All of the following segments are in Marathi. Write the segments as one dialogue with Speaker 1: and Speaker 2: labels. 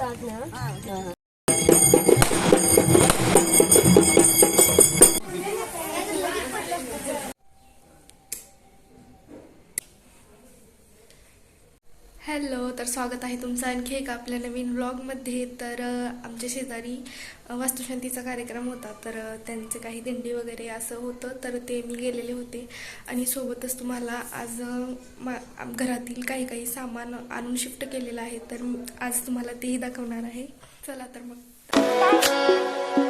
Speaker 1: 大嗯。
Speaker 2: हॅलो तर स्वागत आहे तुमचं आणखी एक आपल्या नवीन ब्लॉगमध्ये तर आमच्या शेजारी वास्तुशांतीचा कार्यक्रम होता. तर त्यांचे काही दिंडी वगैरे असं होतं तर ते मी गेलेले होते. आणि सोबतच तुम्हाला आज मा घरातील काही काही सामान आणून शिफ्ट केलेलं आहे. तर आज तुम्हाला तेही दाखवणार आहे. चला तर मग.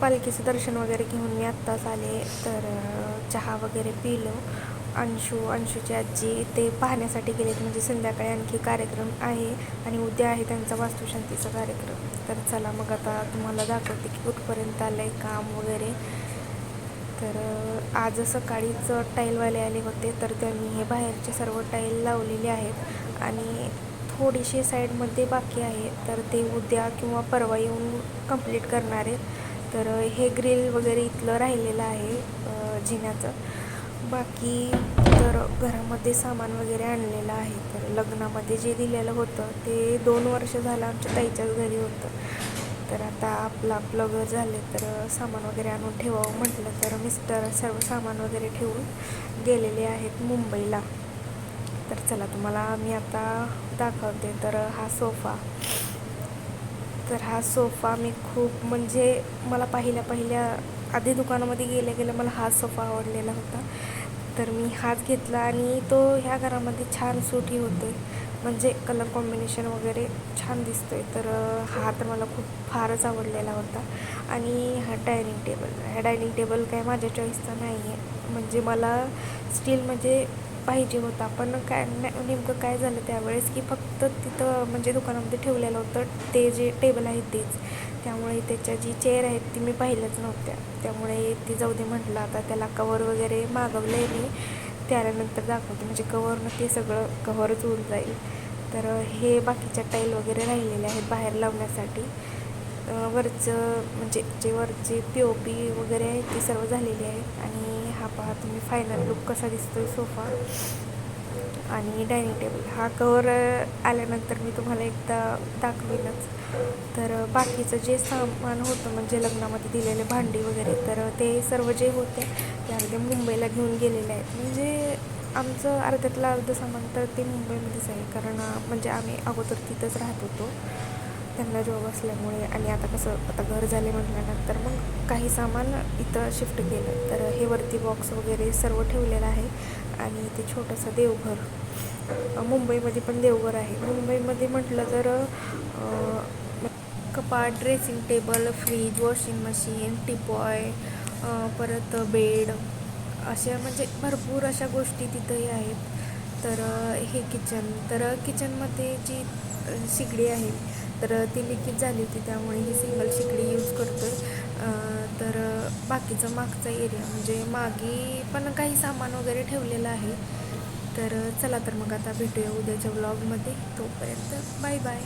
Speaker 2: पालखीचं दर्शन वगैरे घेऊन मी आत्ताच आले. तर चहा वगैरे पिलो. अंशू अंशूची आजी ते पाहण्यासाठी गेलेत. म्हणजे संध्याकाळी आणखी कार्यक्रम आहे आणि उद्या आहे त्यांचा वास्तुशांतीचा कार्यक्रम. तर चला मग आता तुम्हाला दाखवते की कुठपर्यंत आलं आहे काम वगैरे. तर आज सकाळीच टाईलवाले आले होते. तर त्यांनी हे बाहेरचे सर्व टाईल लावलेले आहेत. आणि थोडीशी साईडमध्ये बाकी आहे. तर ते उद्या किंवा परवा येऊन कंप्लीट करणार आहेत. तर हे ग्रिल वगैरे इथलं राहिलेलं आहे जिन्याचं. बाकी तर घरामध्ये सामान वगैरे आणलेलं आहे. तर लग्नामध्ये जे दिलेलं होतं ते दोन वर्ष झालं आमच्या ताईच्याच घरी होतं. तर आता आपलं आपलं घर झाले तर सामान वगैरे आणून ठेवावं म्हटलं. तर मिस्टर सर्व सामान वगैरे ठेवून गेलेले आहेत मुंबईला. तर चला तुम्हाला मी आता दाखवते. तर हा सोफा तर हा सोफा मी खूप म्हणजे मला पहिल्या पहिल्या आधी दुकानामध्ये गेल्या गेल्या मला हा सोफा आवडलेला होता. तर मी हाच घेतला आणि तो ह्या घरामध्ये छान सुटी होते म्हणजे कलर कॉम्बिनेशन वगैरे छान दिसतोय. तर हा तर मला खूप फारच आवडलेला होता. आणि हा डायनिंग टेबल हा डायनिंग टेबल काय माझ्या चॉईसचा नाही आहे म्हणजे मला स्टील म्हणजे पाहिजे होता. पण काय ने- नेमकं काय झालं त्यावेळेस की फक्त तिथं म्हणजे दुकानामध्ये ठेवलेलं होतं. ते जे टेबल आहे तेच. त्यामुळे त्याच्या जी चेअर आहेत ती मी पाहिल्याच नव्हत्या. त्यामुळे ती जाऊ दे म्हटलं. आता त्याला कवर वगैरे मागवलं आहे मी. त्यानंतर दाखवते. म्हणजे कवरनं ते सगळं कव्हरच होऊन जाईल. तर हे बाकीच्या टाईल वगैरे राहिलेले आहेत बाहेर लावण्यासाठी. वरचं म्हणजे जे वरचे पी ओ पी वगैरे आहे ते सर्व झालेले आहे आणि हा पहा तुम्ही फायनल लुक कसा दिसतो आहे सोफा आणि डायनिंग टेबल हा कवर आल्यानंतर मी तुम्हाला एकदा दाखवेनच तर बाकीचं जे सामान होतं म्हणजे लग्नामध्ये दिलेले भांडी वगैरे तर ते सर्व जे होते ते अगदी मुंबईला घेऊन गेलेले आहेत. म्हणजे आमचं अर्ध्यातलं अर्ध सामान तर ते मुंबईमध्येच आहे. कारण म्हणजे आम्ही अगोदर तिथंच राहत होतो. त्यांना जॉब असल्यामुळे आणि आता कसं आता घर झाले म्हटल्यानंतर मग काही सामान इथं शिफ्ट केलं. तर हे वरती बॉक्स वगैरे सर्व ठेवलेलं आहे आणि ते छोटंसं देवघर. मुंबईमध्ये पण देवघर आहे. मुंबईमध्ये म्हटलं तर कपाट dressing table fridge washing machine teapoy परत बेड अशा म्हणजे भरपूर अशा गोष्टी तिथंही आहेत. तर हे किचन तर किचनमध्ये जी शिगडी आहे तर ती लिकेज झाली होती त्यामुळे ही सिंगल शिकडी यूज करतो आहे तर बाकीचं मागचा एरिया म्हणजे मागे पण काही सामान वगैरे ठेवलेलं आहे. तर चला तर मग आता भेटूया उद्याच्या व्लॉगमध्ये तोपर्यंत बाय बाय